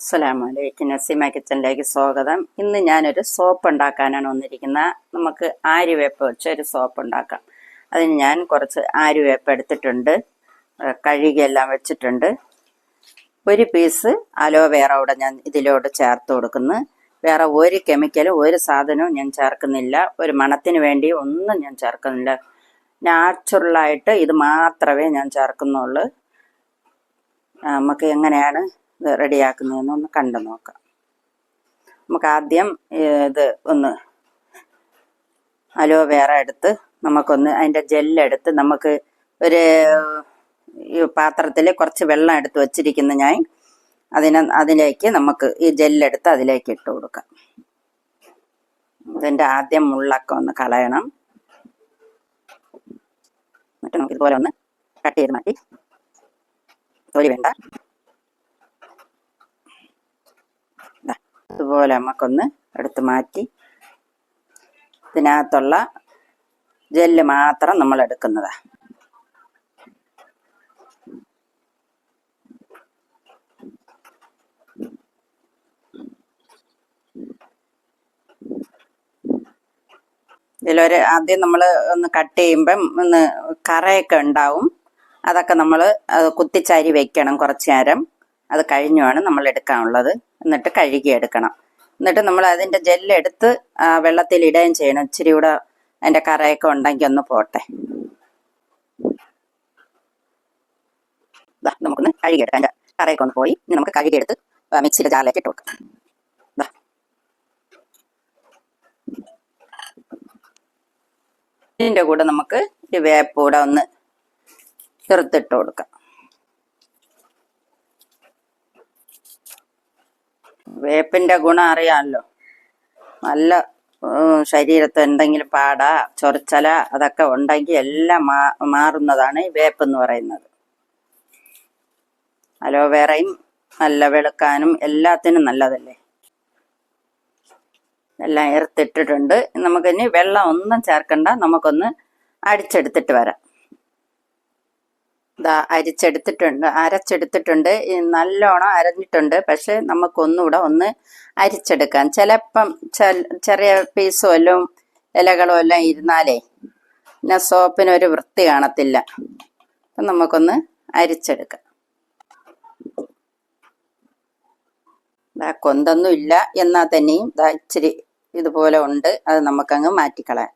അസ്സലാമലൈക്കും. നസീമ കിച്ചണിലേക്ക് സ്വാഗതം. ഇന്ന് ഞാനൊരു സോപ്പ് ഉണ്ടാക്കാനാണ് വന്നിരിക്കുന്നത്. നമുക്ക് ആര്യവേപ്പ് വെച്ച് ഒരു സോപ്പ് ഉണ്ടാക്കാം. അതിന് ഞാൻ കുറച്ച് ആര്യവേപ്പ് എടുത്തിട്ടുണ്ട്. കഴുകിയെല്ലാം വെച്ചിട്ടുണ്ട്. ഒരു പീസ് അലോവേറ കൂടെ ഞാൻ ഇതിലോട്ട് ചേർത്ത് കൊടുക്കുന്നു. വേറെ ഒരു കെമിക്കലും ഒരു സാധനവും ഞാൻ ചേർക്കുന്നില്ല. ഒരു മണത്തിന് വേണ്ടി ഒന്നും ഞാൻ ചേർക്കുന്നില്ല. നാച്ചുറലായിട്ട് ഇത് മാത്രമേ ഞാൻ ചേർക്കുന്നുള്ളൂ. നമുക്ക് എങ്ങനെയാണ് ഇത് റെഡിയാക്കുന്നതെന്ന് ഒന്ന് കണ്ടു നോക്കാം. നമുക്ക് ആദ്യം ഇത് ഒന്ന് അലോവേറ എടുത്ത് നമുക്കൊന്ന് അതിന്റെ ജെല്ലെടുത്ത് നമുക്ക് ഒരു പാത്രത്തിൽ കുറച്ച് വെള്ളം എടുത്ത് വച്ചിരിക്കുന്ന ഞാൻ അതിനെ അതിലേക്ക് നമുക്ക് ഈ ജെല്ലെടുത്ത് അതിലേക്ക് ഇട്ട് കൊടുക്കാം. ഇതിന്റെ ആദ്യം മുള്ളൊക്കെ ഒന്ന് കളയണം. എന്നിട്ട് നമുക്ക് ഇതുപോലെ ഒന്ന് കട്ട് ചെയ്ത് മാറ്റി. തൊലി വേണ്ട ദാ, ഇതുപോലെ നമുക്കൊന്ന് എടുത്ത് മാറ്റി. ഇതിനകത്തുള്ള ജെല്ല് മാത്രം നമ്മൾ എടുക്കുന്നതാ. ഇതിലൊരു ആദ്യം നമ്മൾ ഒന്ന് കട്ട് ചെയ്യുമ്പം ഒന്ന് കറയൊക്കെ ഉണ്ടാവും. അതൊക്കെ നമ്മൾ അത് കുത്തിച്ചാരി വെക്കണം കുറച്ച് നേരം. അത് കഴിഞ്ഞുമാണ് നമ്മൾ എടുക്കാനുള്ളത്. എന്നിട്ട് കഴുകി എടുക്കണം. എന്നിട്ട് നമ്മൾ അതിന്റെ ജെല്ലെടുത്ത് വെള്ളത്തിൽ ഇടുകയും ചെയ്യണം. ഇച്ചിരി കൂടെ അതിന്റെ കറയൊക്കെ ഉണ്ടെങ്കിൽ ഒന്ന് പോട്ടെ. നമുക്കൊന്ന് കഴുകിയെടുക്കാം അതിന്റെ കറയൊക്കെ ഒന്ന് പോയി. ഇനി നമുക്ക് കഴുകിയെടുത്ത് മിക്സിയുടെ ജാറിലേക്ക് ഇട്ട് കൊടുക്കാം. ഇതിന്റെ കൂടെ നമുക്ക് ഈ വേപ്പൂടെ ഒന്ന് ചെറുത്തിട്ട് കൊടുക്കാം. വേപ്പിന്റെ ഗുണം അറിയാമല്ലോ. നല്ല ശരീരത്ത് എന്തെങ്കിലും പാട ചൊറിച്ചല അതൊക്കെ ഉണ്ടെങ്കിൽ എല്ലാം മാ മാറുന്നതാണ് ഈ വേപ്പ് എന്ന് പറയുന്നത്. അലോവേറയും നല്ല വെളുക്കാനും എല്ലാത്തിനും നല്ലതല്ലേ? എല്ലാം എർത്തിട്ടിട്ടുണ്ട് നമുക്കിനി വെള്ളം ഒന്നും ചേർക്കണ്ട. നമുക്കൊന്ന് അടിച്ചെടുത്തിട്ട് വരാം. ഇതാ അരിച്ചെടുത്തിട്ടുണ്ട് അരച്ചെടുത്തിട്ടുണ്ട്. നല്ലോണം അരഞ്ഞിട്ടുണ്ട്. പക്ഷെ നമുക്കൊന്നുകൂടെ ഒന്ന് അരിച്ചെടുക്കാം. ചിലപ്പം ചെറിയ പീസോ വല്ലതും ഇലകളും എല്ലാം ഇരുന്നാലേ പിന്നെ സോപ്പിനൊരു വൃത്തി കാണത്തില്ല. അപ്പം നമുക്കൊന്ന് അരിച്ചെടുക്കാം. ഇതാ കൊന്തൊന്നും ഇല്ല എന്നാൽ തന്നെയും ഇതാ ഇച്ചിരി ഇതുപോലെ ഉണ്ട്. അത് നമുക്കങ്ങ് മാറ്റിക്കളയാം.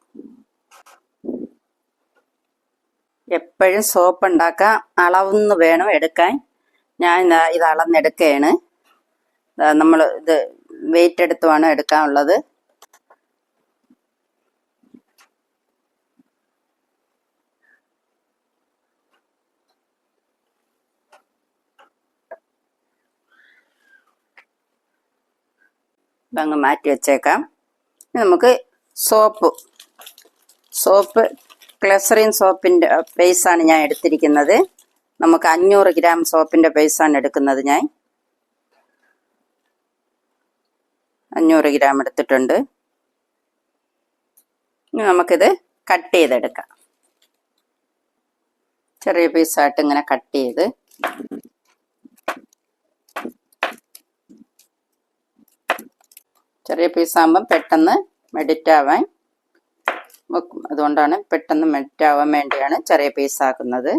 എപ്പോഴും സോപ്പ് ഉണ്ടാക്കാൻ അളവെന്ന് വേണം എടുക്കാൻ. ഞാൻ ഇത് അളന്നെടുക്കുകയാണ് നമ്മൾ ഇത് വെയിറ്റ് എടുത്ത് വേണം എടുക്കാനുള്ളത്. അങ്ങ് മാറ്റി വെച്ചേക്കാം. നമുക്ക് സോപ്പ്. സോപ്പ് ക്ലസറിൻ സോപ്പിന്റെ പേസാണ് ഞാൻ എടുത്തിരിക്കുന്നത്. നമുക്ക് അഞ്ഞൂറ് ഗ്രാം സോപ്പിന്റെ പേസാണ് എടുക്കുന്നത് ഞാൻ. അഞ്ഞൂറ് ഗ്രാം എടുത്തിട്ടുണ്ട്. നമുക്കിത് കട്ട് ചെയ്തെടുക്കാം. ചെറിയ പീസായിട്ട് ഇങ്ങനെ കട്ട് ചെയ്ത്. ചെറിയ പീസാകുമ്പം പെട്ടെന്ന് മെഡിറ്റ് ആവാൻ വെക്കും. അതുകൊണ്ടാണ് പെട്ടെന്ന് മെൽറ്റാവാൻ വേണ്ടിയാണ് ചെറിയ പീസ് ആക്കുന്നത്.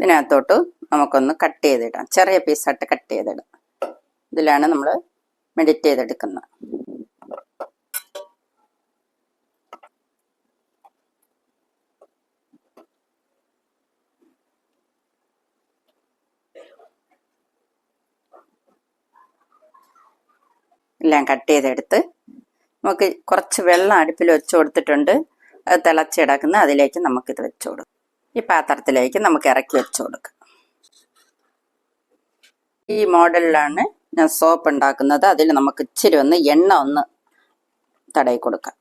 ഇതിനകത്തോട്ട് നമുക്കൊന്ന് കട്ട് ചെയ്തിടാം. ചെറിയ പീസായിട്ട് കട്ട് ചെയ്തിടാം. ഇതിലാണ് നമ്മൾ മെഡിറ്റ് ചെയ്തെടുക്കുന്നത്. എല്ലാം കട്ട് ചെയ്തെടുത്ത് നമുക്ക് കുറച്ച് വെള്ളം അടുപ്പിൽ വെച്ച് കൊടുത്തിട്ടുണ്ട്. അത് തിളച്ചിടക്കുന്ന അതിലേക്ക് നമുക്കിത് വെച്ച് കൊടുക്കാം. ഈ പാത്രത്തിലേക്ക് നമുക്ക് ഇറക്കി വെച്ച് കൊടുക്കാം. ഈ മോഡലിലാണ് ഞാൻ സോപ്പ് ഉണ്ടാക്കുന്നത്. അതിൽ നമുക്ക് ഇച്ചിരി ഒന്ന് എണ്ണ ഒന്ന് തടയി കൊടുക്കാം.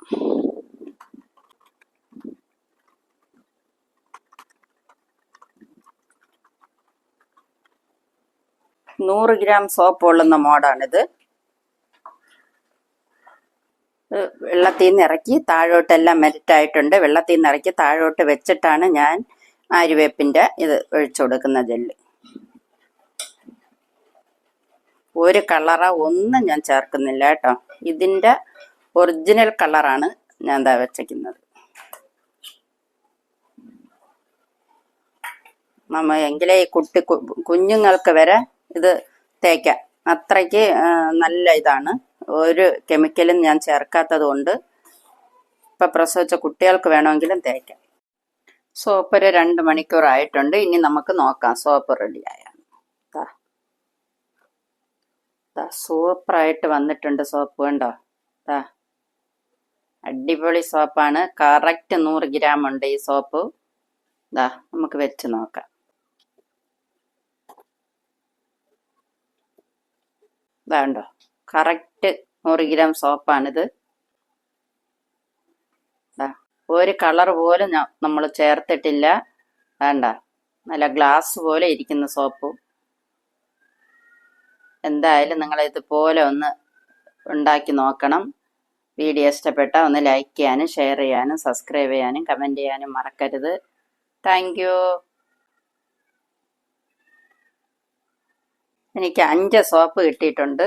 നൂറ് ഗ്രാം സോപ്പ് കൊള്ളുന്ന മോഡാണിത്. വെള്ളത്തിൽ നിന്ന് ഇറക്കി താഴോട്ടെല്ലാം മെൽറ്റ് ആയിട്ടുണ്ട് വെള്ളത്തിൽ നിന്ന് ഇറക്കി താഴോട്ട് വെച്ചിട്ടാണ് ഞാൻ ആര്യവേപ്പിന്റെ ഇത് ഒഴിച്ചു കൊടുക്കുന്ന ജെല്ല്. ഒരു കളറ ഒന്നും ഞാൻ ചേർക്കുന്നില്ല കേട്ടോ. ഇതിന്റെ ഒറിജിനൽ കളറാണ് ഞാൻ എന്താ വെച്ചിരിക്കുന്നത് നമ്മ എങ്കിലേ ഈ കുട്ടി കുഞ്ഞുങ്ങൾക്ക് വരെ ഇത് തേക്കാം. അത്രയ്ക്ക് നല്ല ഇതാണ്. ഒരു കെമിക്കലും ഞാൻ ചേർക്കാത്തത് കൊണ്ട് ഇപ്പം പ്രസവിച്ച കുട്ടികൾക്ക് വേണമെങ്കിലും തേക്കാം. സോപ്പ് ഒരു രണ്ട് മണിക്കൂർ ആയിട്ടുണ്ട്. ഇനി നമുക്ക് നോക്കാം. സോപ്പ് റെഡിയായ സൂപ്പറായിട്ട് വന്നിട്ടുണ്ട് സോപ്പ് കണ്ടോ? താ അടിപൊളി സോപ്പാണ്. കറക്റ്റ് നൂറ് ഗ്രാം ഉണ്ട് ഈ സോപ്പ്. ദാ നമുക്ക് വെച്ച് നോക്കാം. ഇതാണ്ടോ കറക്റ്റ് നൂറ് ഗ്രാം സോപ്പാണിത് ഒരു കളർ പോലും നമ്മൾ ചേർത്തിട്ടില്ല. വേണ്ട നല്ല ഗ്ലാസ് പോലെ ഇരിക്കുന്ന സോപ്പ്. എന്തായാലും നിങ്ങൾ ഇതുപോലെ ഒന്ന് ഉണ്ടാക്കി നോക്കണം. വീഡിയോ ഇഷ്ടപ്പെട്ട ഒന്ന് ലൈക്ക് ചെയ്യാനും ഷെയർ ചെയ്യാനും സബ്സ്ക്രൈബ് ചെയ്യാനും കമന്റ് ചെയ്യാനും മറക്കരുത്. താങ്ക് എനിക്ക് അഞ്ച് സോപ്പ് കിട്ടിയിട്ടുണ്ട്.